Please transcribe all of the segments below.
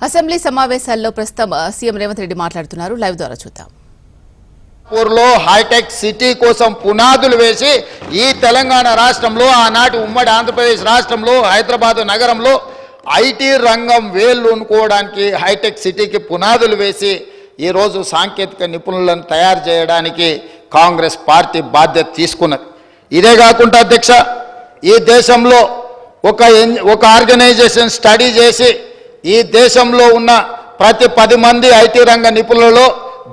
Assembly సమావేశాల్లో ప్రస్తుతం ఆ, సీఎం రేవంత్ రెడ్డి మాట్లాడుతున్నారు. లైవ్ ద్వారా చూద్దాం. లో హైటెక్ సిటీ కోసం పునాదులు వేసి ఈ తెలంగాణ రాష్ట్రంలో ఆనాటి ఉమ్మడి ఆంధ్రప్రదేశ్ రాష్ట్రంలో హైదరాబాద్ నగరంలో ఐటీ రంగం వేళ్ళునుకోవడానికి హైటెక్ సిటీకి పునాదులు వేసి ఈరోజు సాంకేతిక నిపుణులను తయారు చేయడానికి కాంగ్రెస్ పార్టీ బాధ్యత తీసుకున్నది. ఇదే కాకుండా అధ్యక్ష ఈ దేశంలో ఒక ఒక ఆర్గనైజేషన్ స్టడీ చేసి ఈ దేశంలో ఉన్న ప్రతి పది మంది ఐటీ రంగ నిపుణులలో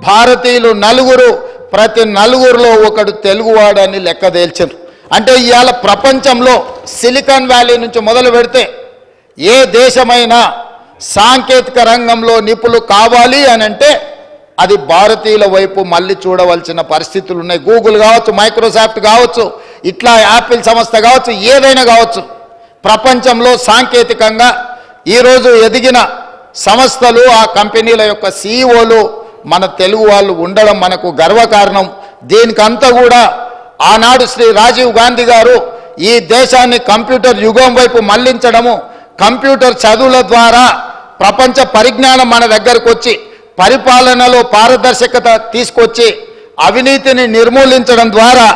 భారతీయులు నలుగురు ప్రతి నలుగురిలో ఒకడు తెలుగువాడని లెక్క తేల్చారు అంటే ఇవాళ ప్రపంచంలో సిలికాన్ వ్యాలీ నుంచి మొదలు పెడితే ఏ దేశమైనా సాంకేతిక రంగంలో నిపుణులు కావాలి అని అంటే అది భారతీయుల వైపు మళ్ళీ చూడవలసిన పరిస్థితులు ఉన్నాయి. గూగుల్ కావచ్చు మైక్రోసాఫ్ట్ కావచ్చు ఇట్లా యాపిల్ సంస్థ కావచ్చు ఏదైనా కావచ్చు. ప్రపంచంలో సాంకేతికంగా ఈరోజు ఎదిగిన సంస్థలు ఆ కంపెనీల యొక్క సీఈఓలు మన తెలుగు వాళ్ళు ఉండడం మనకు గర్వకారణం. దీనికంతా కూడా ఆనాడు శ్రీ రాజీవ్ గాంధీ గారు ఈ దేశాన్ని కంప్యూటర్ యుగం వైపు మళ్ళించడము కంప్యూటర్ చదువుల ద్వారా ప్రపంచ పరిజ్ఞానం మన దగ్గరకు వచ్చి పరిపాలనలో పారదర్శకత తీసుకొచ్చి అవినీతిని నిర్మూలించడం ద్వారా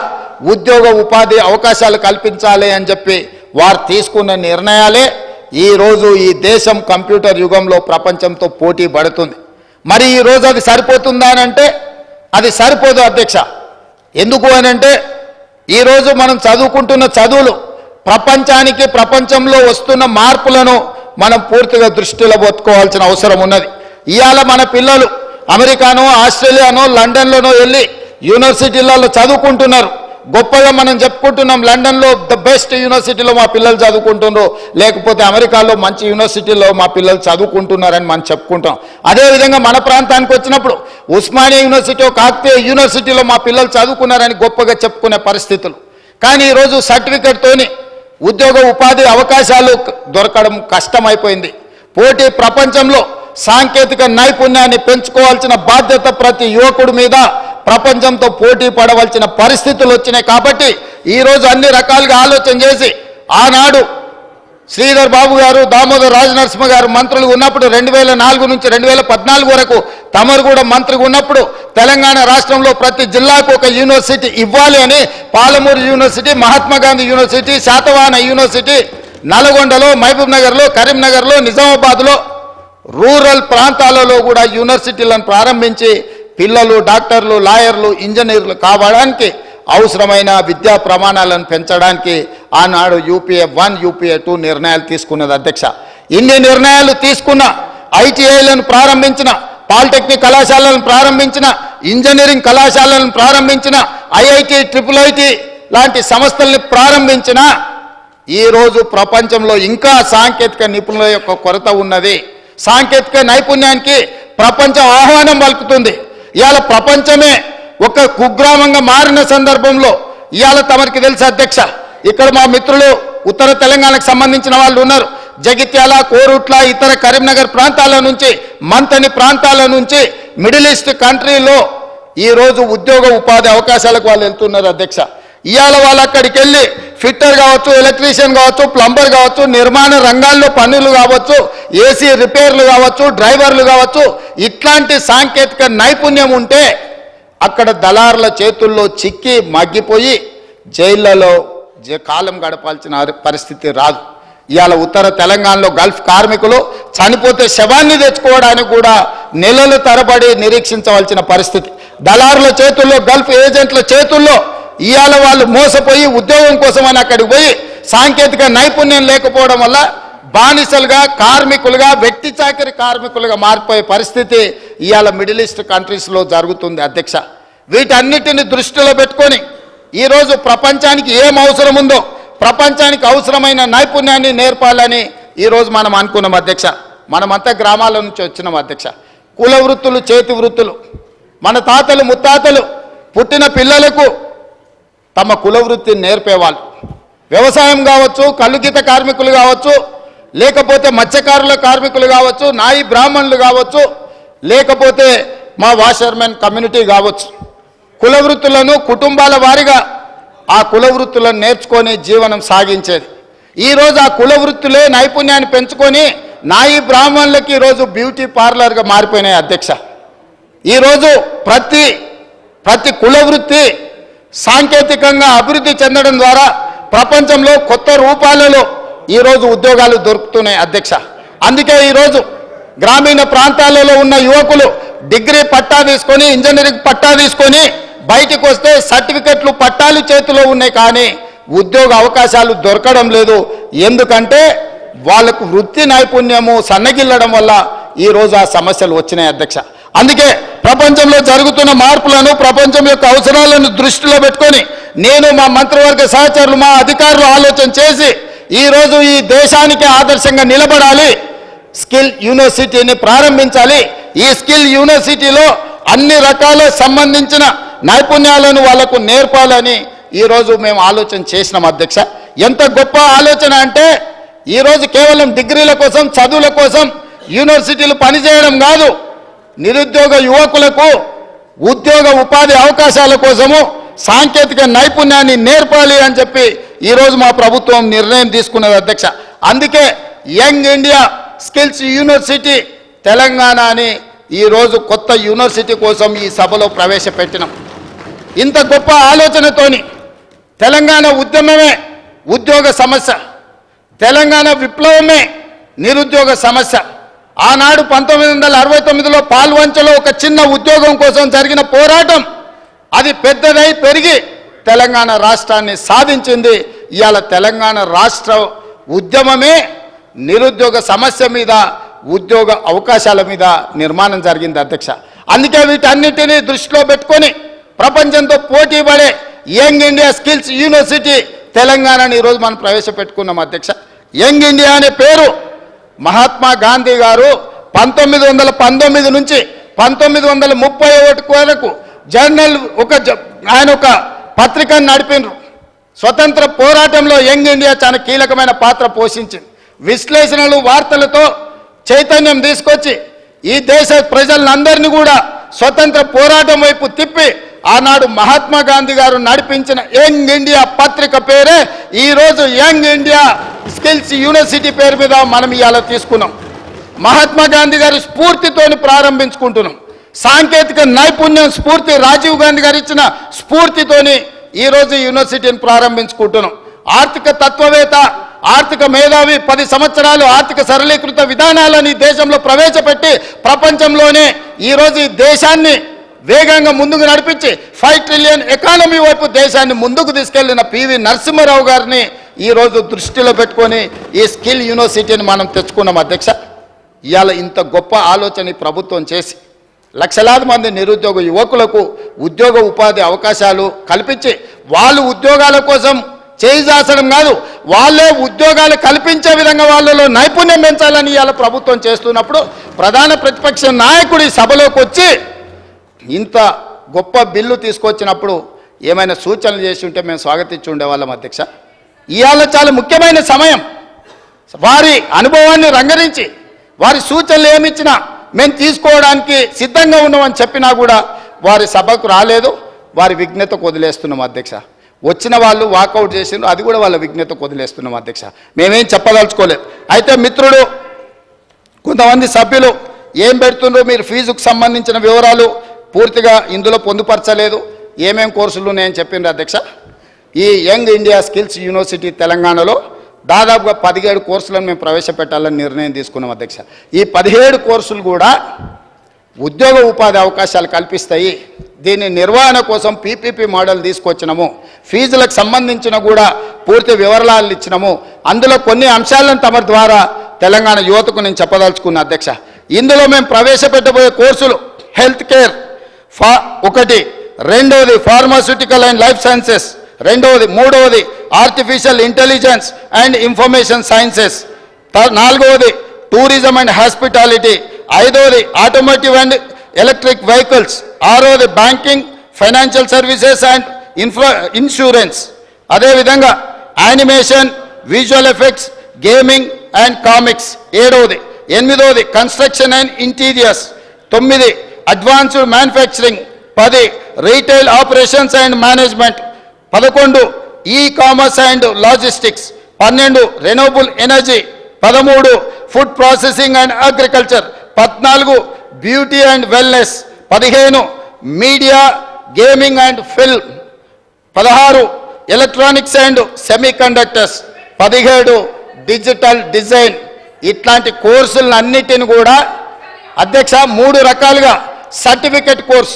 ఉద్యోగ ఉపాధి అవకాశాలు కల్పించాలి అని చెప్పి వారు తీసుకున్న నిర్ణయాలే ఈరోజు ఈ దేశం కంప్యూటర్ యుగంలో ప్రపంచంతో పోటీ పడుతుంది. మరి ఈ రోజు అది సరిపోతుందా అని అంటే అది సరిపోదు అధ్యక్ష. ఎందుకు అని అంటే ఈరోజు మనం చదువుకుంటున్న చదువులు ప్రపంచానికి ప్రపంచంలో వస్తున్న మార్పులను మనం పూర్తిగా దృష్టిలో పెట్టుకోవాల్సిన అవసరం ఉన్నది. ఇవాళ మన పిల్లలు అమెరికానో ఆస్ట్రేలియానో లండన్లోనో వెళ్ళి యూనివర్సిటీలలో చదువుకుంటున్నారు. గొప్పగా మనం చెప్పుకుంటున్నాం లండన్లో ద బెస్ట్ యూనివర్సిటీలో మా పిల్లలు చదువుకుంటున్నారు. లేకపోతే అమెరికాలో మంచి యూనివర్సిటీలో మా పిల్లలు చదువుకుంటున్నారని మనం చెప్పుకుంటాం. అదేవిధంగా మన ప్రాంతానికి వచ్చినప్పుడు ఉస్మానియా యూనివర్సిటీ కాకతీయ యూనివర్సిటీలో మా పిల్లలు చదువుకున్నారని గొప్పగా చెప్పుకునే పరిస్థితులు. కానీ ఈరోజు సర్టిఫికెట్తోని ఉద్యోగ ఉపాధి అవకాశాలు దొరకడం కష్టమైపోయింది. పోటీ ప్రపంచంలో సాంకేతిక నైపుణ్యాన్ని పెంచుకోవాల్సిన బాధ్యత ప్రతి యువకుడి మీద ప్రపంచంతో పోటీ పడవలసిన పరిస్థితులు వచ్చినాయి కాబట్టి ఈరోజు అన్ని రకాలుగా ఆలోచన చేసి ఆనాడు శ్రీధర్ బాబు గారు దామోదర్ రాజనరసింహ గారు మంత్రులు ఉన్నప్పుడు రెండు వేల నాలుగు నుంచి రెండు వేల పద్నాలుగు వరకు తమరు కూడా మంత్రిగా ఉన్నప్పుడు తెలంగాణ రాష్ట్రంలో ప్రతి జిల్లాకు ఒక యూనివర్సిటీ ఇవ్వాలి అని Palamuru university Mahatma Gandhi university Satavahana university నల్గొండలో మహబూబ్ నగర్లో కరీంనగర్లో నిజామాబాద్లో రూరల్ ప్రాంతాలలో కూడా యూనివర్సిటీలను ప్రారంభించి పిల్లలు డాక్టర్లు లాయర్లు ఇంజనీర్లు కావడానికి అవసరమైన విద్యా ప్రమాణాలను పెంచడానికి ఆనాడు యూపీఏ వన్ యూపీఏ టూ నిర్ణయాలు తీసుకున్నది అధ్యక్ష. ఇన్ని నిర్ణయాలు తీసుకున్న ఐటీఐలను ప్రారంభించిన పాలిటెక్నిక్ కళాశాలను ప్రారంభించిన ఇంజనీరింగ్ కళాశాలను ప్రారంభించిన ఐఐటి ట్రిపుల్ ఐటి లాంటి సంస్థల్ని ప్రారంభించిన ఈరోజు ప్రపంచంలో ఇంకా సాంకేతిక నిపుణుల యొక్క కొరత ఉన్నది. సాంకేతిక నైపుణ్యానికి ప్రపంచం ఆహ్వానం పలుకుతుంది. ఇవాళ ప్రపంచమే ఒక కుగ్రామంగా మారిన సందర్భంలో ఇవాళ తమరికి తెలుసు అధ్యక్ష. ఇక్కడ మా మిత్రులు ఉత్తర తెలంగాణకు సంబంధించిన వాళ్ళు ఉన్నారు. జగిత్యాల కోరుట్ల ఇతర కరీంనగర్ ప్రాంతాల నుంచి మంతని ప్రాంతాల నుంచి మిడిల్ ఈస్ట్ కంట్రీలో ఈ రోజు ఉద్యోగ ఉపాధి అవకాశాలకు వాళ్ళు వెళ్తున్నారు అధ్యక్ష. ఇవాళ వాళ్ళు అక్కడికి వెళ్ళి ఫిట్టర్ కావచ్చు ఎలక్ట్రీషియన్ కావచ్చు ప్లంబర్ కావచ్చు నిర్మాణ రంగాల్లో పనులు కావచ్చు ఏసీ రిపేర్లు కావచ్చు డ్రైవర్లు కావచ్చు ఇట్లాంటి సాంకేతిక నైపుణ్యం ఉంటే అక్కడ దళారుల చేతుల్లో చిక్కి మగ్గిపోయి జైళ్ళలో జ- కాలం గడపాల్సిన పరిస్థితి రాదు. ఇవాళ ఉత్తర తెలంగాణలో గల్ఫ్ కార్మికులు చనిపోతే శవాన్ని తెచ్చుకోవడానికి కూడా నెలలు తరబడి నిరీక్షించవలసిన పరిస్థితి. దళారుల చేతుల్లో గల్ఫ్ ఏజెంట్ల చేతుల్లో ఇవాళ వాళ్ళు మోసపోయి ఉద్యోగం కోసమని అక్కడికి పోయి సాంకేతిక నైపుణ్యం లేకపోవడం వల్ల బానిసలుగా కార్మికులుగా వ్యక్తి చాకరి కార్మికులుగా మారిపోయే పరిస్థితి ఇవాళ మిడిల్ ఈస్ట్ కంట్రీస్లో జరుగుతుంది అధ్యక్ష. వీటన్నిటిని దృష్టిలో పెట్టుకొని ఈరోజు ప్రపంచానికి ఏం అవసరం ఉందో ప్రపంచానికి అవసరమైన నైపుణ్యాన్ని నేర్పాలని ఈరోజు మనం అనుకున్నాం అధ్యక్ష. మనమంతా గ్రామాల నుంచి వచ్చినాం అధ్యక్ష. కుల వృత్తులు చేతి వృత్తులు. మన తాతలు ముత్తాతలు పుట్టిన పిల్లలకు తమ కుల వృత్తిని నేర్పేవాళ్ళు. వ్యవసాయం కావచ్చు కలుగిత కార్మికులు కావచ్చు లేకపోతే మత్స్యకారుల కార్మికులు కావచ్చు నాయి బ్రాహ్మణులు కావచ్చు లేకపోతే మా వాషర్మెన్ కమ్యూనిటీ కావచ్చు. కుల వృత్తులను కుటుంబాల వారిగా ఆ కుల వృత్తులను నేర్చుకొని జీవనం సాగించేది. ఈరోజు ఆ కుల వృత్తులే నైపుణ్యాన్ని పెంచుకొని నాయి బ్రాహ్మణులకి ఈరోజు బ్యూటీ పార్లర్గా మారిపోయినాయి అధ్యక్ష. ఈరోజు ప్రతి ప్రతి కుల వృత్తి సాంకేతికంగా అభివృద్ధి చెందడం ద్వారా ప్రపంచంలో కొత్త రూపాలలో ఈరోజు ఉద్యోగాలు దొరుకుతున్నాయి అధ్యక్ష. అందుకే ఈరోజు గ్రామీణ ప్రాంతాలలో ఉన్న యువకులు డిగ్రీ పట్టా తీసుకొని ఇంజనీరింగ్ పట్టా తీసుకొని బయటికి వస్తే సర్టిఫికెట్లు పట్టాలు చేతిలో ఉన్నాయి కానీ ఉద్యోగ అవకాశాలు దొరకడం లేదు. ఎందుకంటే వాళ్ళకు వృత్తి నైపుణ్యము సన్నగిల్లడం వల్ల ఈ రోజు ఆ సమస్యలు వచ్చినాయి అధ్యక్ష. అందుకే ప్రపంచంలో జరుగుతున్న మార్పులను ప్రపంచం యొక్క అవసరాలను దృష్టిలో పెట్టుకొని నేను మా మంత్రివర్గ సహచరులు మా అధికారులు ఆలోచన చేసి ఈ రోజు ఈ దేశానికి ఆదర్శంగా నిలబడాలి. స్కిల్ యూనివర్సిటీని ప్రారంభించాలి. ఈ స్కిల్ యూనివర్సిటీలో అన్ని రకాల సంబంధించిన నైపుణ్యాలను వాళ్ళకు నేర్పాలని ఈరోజు మేము ఆలోచన చేసినాం అధ్యక్ష. ఎంత గొప్ప ఆలోచన అంటే ఈరోజు కేవలం డిగ్రీల కోసం చదువుల కోసం యూనివర్సిటీలు పనిచేయడం కాదు. నిరుద్యోగ యువకులకు ఉద్యోగ ఉపాధి అవకాశాల కోసము సాంకేతిక నైపుణ్యాన్ని నేర్పాలి అని చెప్పి ఈరోజు మా ప్రభుత్వం నిర్ణయం తీసుకున్నది అధ్యక్ష. అందుకే young India skills university Telangana అని ఈరోజు కొత్త యూనివర్సిటీ కోసం ఈ సభలో ప్రవేశపెట్టినాం. ఇంత గొప్ప ఆలోచనతోని తెలంగాణ ఉద్యమమే ఉద్యోగ సమస్య తెలంగాణ విప్లవమే నిరుద్యోగ సమస్య. ఆనాడు పంతొమ్మిది వందల అరవై తొమ్మిదిలో పాల్వంచలో ఒక చిన్న ఉద్యోగం కోసం జరిగిన పోరాటం అది పెద్దదై పెరిగి తెలంగాణ రాష్ట్రాన్ని సాధించింది. ఇవాళ తెలంగాణ రాష్ట్ర ఉద్యమమే నిరుద్యోగ సమస్య మీద ఉద్యోగ అవకాశాల మీద నిర్మాణం జరిగింది అధ్యక్ష. అందుకే వీటన్నిటినీ దృష్టిలో పెట్టుకొని ప్రపంచంతో పోటీ పడే యంగ్ ఇండియా స్కిల్స్ యూనివర్సిటీ తెలంగాణని ఈరోజు మనం ప్రవేశపెట్టుకున్నాం అధ్యక్ష. యంగ్ ఇండియా అనే పేరు మహాత్మా గాంధీ గారు పంతొమ్మిది వందల పంతొమ్మిది నుంచి పంతొమ్మిది వందల ముప్పై ఒకటి వరకు జర్నల్ ఒక ఆయన ఒక పత్రికను నడిపినరు. స్వతంత్ర పోరాటంలో యంగ్ ఇండియా చాలా కీలకమైన పాత్ర పోషించింది. విశ్లేషణలు వార్తలతో చైతన్యం తీసుకొచ్చి ఈ దేశ ప్రజలందరినీ కూడా స్వతంత్ర పోరాటం వైపు తిప్పి ఆనాడు మహాత్మా గాంధీ గారు నడిపించిన యంగ్ ఇండియా పత్రిక పేరే ఈరోజు యంగ్ ఇండియా స్కిల్స్ యూనివర్సిటీ పేరు మీద మనం ఇవాళ తీసుకున్నాం. మహాత్మా గాంధీ గారి స్ఫూర్తితోని ప్రారంభించుకుంటున్నాం. సాంకేతిక నైపుణ్యం స్ఫూర్తి రాజీవ్ గాంధీ గారు ఇచ్చిన స్ఫూర్తితోని ఈరోజు యూనివర్సిటీని ప్రారంభించుకుంటున్నాం. ఆర్థిక తత్వవేత్త ఆర్థిక మేధావి పది సంవత్సరాలు ఆర్థిక సరళీకృత విధానాలను ఈ దేశంలో ప్రవేశపెట్టి ప్రపంచంలోనే ఈరోజు ఈ దేశాన్ని వేగంగా ముందుకు నడిపించి ఫైవ్ ట్రిలియన్ ఎకానమీ వైపు దేశాన్ని ముందుకు తీసుకెళ్ళిన పివి నరసింహారావు గారిని ఈరోజు దృష్టిలో పెట్టుకొని ఈ స్కిల్ యూనివర్సిటీని మనం తెచ్చుకున్నాం అధ్యక్ష. ఇవాళ ఇంత గొప్ప ఆలోచన ప్రభుత్వం చేసి లక్షలాది మంది నిరుద్యోగ యువకులకు ఉద్యోగ ఉపాధి అవకాశాలు కల్పించి వాళ్ళు ఉద్యోగాల కోసం చేయి కాదు వాళ్ళే ఉద్యోగాలు కల్పించే విధంగా వాళ్ళలో నైపుణ్యం పెంచాలని ఇవాళ ప్రభుత్వం చేస్తున్నప్పుడు ప్రధాన ప్రతిపక్ష నాయకుడి సభలోకి వచ్చి ఇంత గొప్ప బిల్లు తీసుకొచ్చినప్పుడు ఏమైనా సూచనలు చేసి ఉంటే మేము స్వాగతించి ఉండేవాళ్ళం అధ్యక్ష. ఇవాళ చాలా ముఖ్యమైన సమయం. వారి అనుభవాన్ని రంగరించి వారి సూచనలు ఏమిచ్చినా మేము తీసుకోవడానికి సిద్ధంగా ఉన్నామని చెప్పినా కూడా వారి సభకు రాలేదు. వారి విఘ్నతకు వదిలేస్తున్నాం అధ్యక్ష. వచ్చిన వాళ్ళు వాకౌట్ చేసిండ్రు అది కూడా వాళ్ళ విఘ్నతకు వదిలేస్తున్నాం అధ్యక్ష. మేమేం చెప్పదలుచుకోలేదు. అయితే మిత్రుడు కొంతమంది సభ్యులు ఏం పెడుతుండ్రో మీరు ఫీజుకు సంబంధించిన వివరాలు పూర్తిగా ఇందులో పొందుపరచలేదు. ఏమేం కోర్సులు ఉన్నాయని చెప్పిండ్రు అధ్యక్ష? ఈ యంగ్ ఇండియా స్కిల్స్ యూనివర్సిటీ తెలంగాణలో దాదాపుగా పదిహేడు కోర్సులను మేము ప్రవేశపెట్టాలని నిర్ణయం తీసుకున్నాం అధ్యక్ష. ఈ పదిహేడు కోర్సులు కూడా ఉద్యోగ ఉపాధి అవకాశాలు కల్పిస్తాయి. దీని నిర్వహణ కోసం పీపీపీ మోడల్ తీసుకొచ్చినాము. ఫీజులకు సంబంధించిన కూడా పూర్తి వివరాలు ఇచ్చినాము. అందులో కొన్ని అంశాలను తమ ద్వారా తెలంగాణ యువతకు నేను చెప్పదలుచుకున్న అధ్యక్ష. ఇందులో మేము ప్రవేశపెట్టబోయే కోర్సులు హెల్త్ కేర్ ఫా ఒకటి రెండవది ఫార్మాస్యూటికల్ అండ్ లైఫ్ సైన్సెస్ రెండవది మూడవది artificial intelligence and information sciences నాలుగవది టూరిజం అండ్ హాస్పిటాలిటీ ఐదవది ఆటోమోటివ్ అండ్ ఎలక్ట్రిక్ వెహికల్స్ ఆరోది banking financial services and infra insurance అదేవిధంగా animation visual effects gaming and comics ఏడవది ఎనిమిదవది కన్స్ట్రక్షన్ అండ్ ఇంటీరియర్స్ తొమ్మిది advanced manufacturing పది రీటైల్ ఆపరేషన్స్ అండ్ మేనేజ్మెంట్ పదకొండు e commerce and logistics పన్నెండు renewable energy పదమూడు food processing and agriculture పద్నాలుగు beauty and wellness పదిహేను మీడియా గేమింగ్ అండ్ ఫిల్మ్ పదహారు ఎలక్ట్రానిక్స్ అండ్ సెమీ కండక్టర్స్ పదిహేడు డిజిటల్ డిజైన్ ఇట్లాంటి కోర్సులన్నిటిని కూడా అధ్యక్ష మూడు రకాలుగా సర్టిఫికెట్ కోర్స్.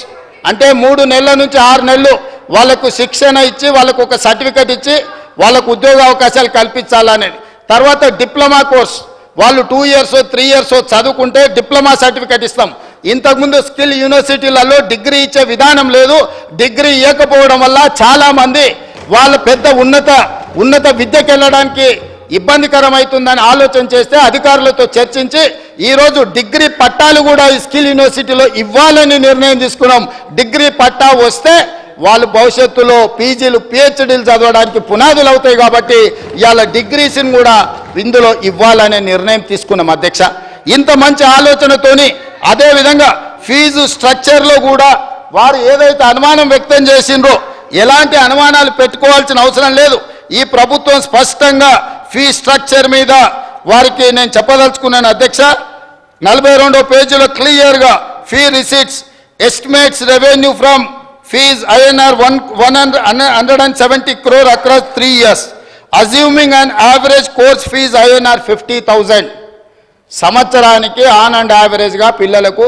అంటే మూడు నెలల నుంచి ఆరు నెలలు వాళ్ళకు శిక్షణ ఇచ్చి వాళ్ళకు ఒక సర్టిఫికెట్ ఇచ్చి వాళ్ళకు ఉద్యోగ అవకాశాలు కల్పించాలనేది. తర్వాత డిప్లొమా కోర్స్. వాళ్ళు టూ ఇయర్స్ త్రీ ఇయర్స్ చదువుకుంటే డిప్లొమా సర్టిఫికెట్ ఇస్తాం. ఇంతకుముందు స్కిల్ యూనివర్సిటీలలో డిగ్రీ ఇచ్చే విధానం లేదు. డిగ్రీ ఇవ్వకపోవడం వల్ల చాలామంది వాళ్ళ పెద్ద ఉన్నత ఉన్నత విద్యకు వెళ్ళడానికి ఇబ్బందికరమవుతుందని ఆలోచన చేస్తే అధికారులతో చర్చించి ఈరోజు డిగ్రీ పట్టాలు కూడా ఈ స్కిల్ యూనివర్సిటీలో ఇవ్వాలని నిర్ణయం తీసుకున్నాం. డిగ్రీ పట్టా వస్తే వాళ్ళు భవిష్యత్తులో పీజీలు పిహెచ్డీలు చదవడానికి పునాదులు అవుతాయి కాబట్టి ఇవాళ డిగ్రీస్ని కూడా ఇందులో ఇవ్వాలనే నిర్ణయం తీసుకున్నాం అధ్యక్ష. ఇంత మంచి ఆలోచనతోని అదేవిధంగా ఫీజు స్ట్రక్చర్లో కూడా వారు ఏదైతే అనుమానం వ్యక్తం చేసిండ్రో ఎలాంటి అనుమానాలు పెట్టుకోవాల్సిన అవసరం లేదు. ఈ ప్రభుత్వం స్పష్టంగా ఫీ స్ట్రక్చర్ మీద వారికి నేను చెప్పదలుచుకున్నాను అధ్యక్ష. నలభై రెండో పేజీలో క్లియర్గా fee receipts estimates revenue from fees INR one one hundred and seventy crore across three years. Assuming and average course fees INR fifty thousand. సంవత్సరానికి ఆన్ అండ్ యావరేజ్గా పిల్లలకు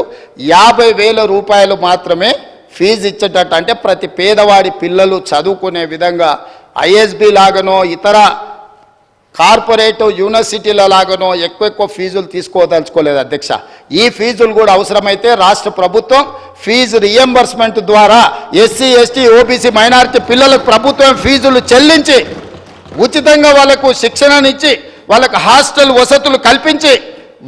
యాభై వేల రూపాయలు మాత్రమే ఫీజు ఇచ్చేటట్టు. అంటే ప్రతి పేదవాడి పిల్లలు చదువుకునే విధంగా ఐఎస్బి లాగానో ఇతర కార్పొరేటివ్ యూనివర్సిటీల లాగానో ఎక్కువ ఎక్కువ ఫీజులు తీసుకోదలుచుకోలేదు అధ్యక్ష. ఈ ఫీజులు కూడా అవసరమైతే రాష్ట్ర ప్రభుత్వం ఫీజు రియంబర్స్మెంట్ ద్వారా ఎస్సీ ఎస్టీ ఓబీసీ మైనారిటీ పిల్లలకు ప్రభుత్వం ఫీజులు చెల్లించి ఉచితంగా వాళ్ళకు శిక్షణనిచ్చి వాళ్ళకు హాస్టల్ వసతులు కల్పించి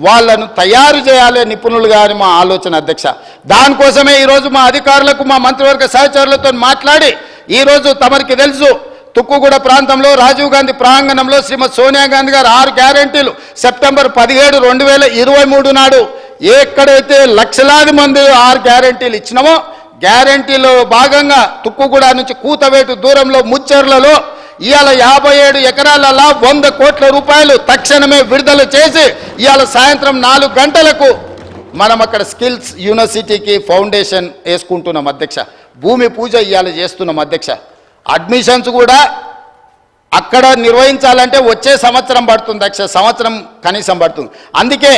వాళ్ళను తయారు చేయాలి నిపుణులుగా అని మా ఆలోచన అధ్యక్ష. దానికోసమే ఈరోజు మా అధికారులకు మా మంత్రివర్గ సహచరులతో మాట్లాడి ఈరోజు తమరికి తెలుసు తుక్కుగూడ ప్రాంతంలో రాజీవ్ గాంధీ ప్రాంగణంలో శ్రీమతి సోనియా గాంధీ గారు ఆరు గ్యారెంటీలు. సెప్టెంబర్ పదిహేడు రెండు వేల ఇరవై మూడు నాడు ఎక్కడైతే లక్షలాది మంది ఆరు గ్యారెంటీలు ఇచ్చినామో గ్యారెంటీలో భాగంగా తుక్కుగూడ నుంచి కూతవేటు దూరంలో ముచ్చెర్లలో ఇవాళ యాభై ఏడు ఎకరాలలో వంద కోట్ల రూపాయలు తక్షణమే విడుదల చేసి ఇవాళ సాయంత్రం నాలుగు గంటలకు మనం అక్కడ స్కిల్స్ యూనివర్సిటీకి ఫౌండేషన్ వేసుకుంటున్నాం అధ్యక్ష. భూమి పూజ ఇవాళ చేస్తున్నాం అధ్యక్ష. అడ్మిషన్స్ కూడా అక్కడ నిర్వహించాలంటే వచ్చే సంవత్సరం పడుతుంది అక్ష సంవత్సరం కనీసం పడుతుంది. అందుకే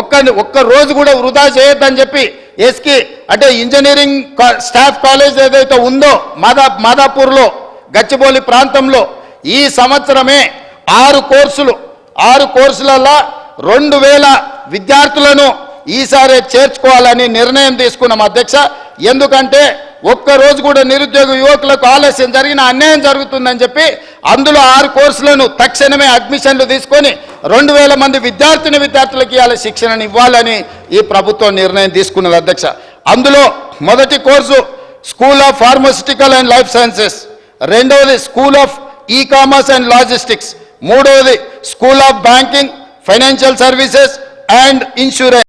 ఒక్క ఒక్క రోజు కూడా వృధా చేయొద్దని చెప్పి ఎస్కి అంటే ఇంజనీరింగ్ స్టాఫ్ కాలేజ్ ఏదైతే ఉందో మాదా మాదాపూర్లో గచ్చిబౌలి ప్రాంతంలో ఈ సంవత్సరమే ఆరు కోర్సులు ఆరు కోర్సులలో రెండు వేల విద్యార్థులను ఈసారి చేర్చుకోవాలని నిర్ణయం తీసుకున్నాం అధ్యక్ష. ఎందుకంటే ఒక్క రోజు కూడా నిరుద్యోగ యువకులకు ఆలస్యం జరిగిన అన్యాయం జరుగుతుందని చెప్పి అందులో ఆరు కోర్సులను తక్షణమే అడ్మిషన్లు తీసుకొని రెండు వేల మంది విద్యార్థిని విద్యార్థులకు ఇవాళ శిక్షణను ఇవ్వాలని ఈ ప్రభుత్వం నిర్ణయం తీసుకున్నది అధ్యక్ష. అందులో మొదటి course school of pharmaceutical and life sciences రెండవది school of e commerce and logistics మూడవది school of banking financial services and insurance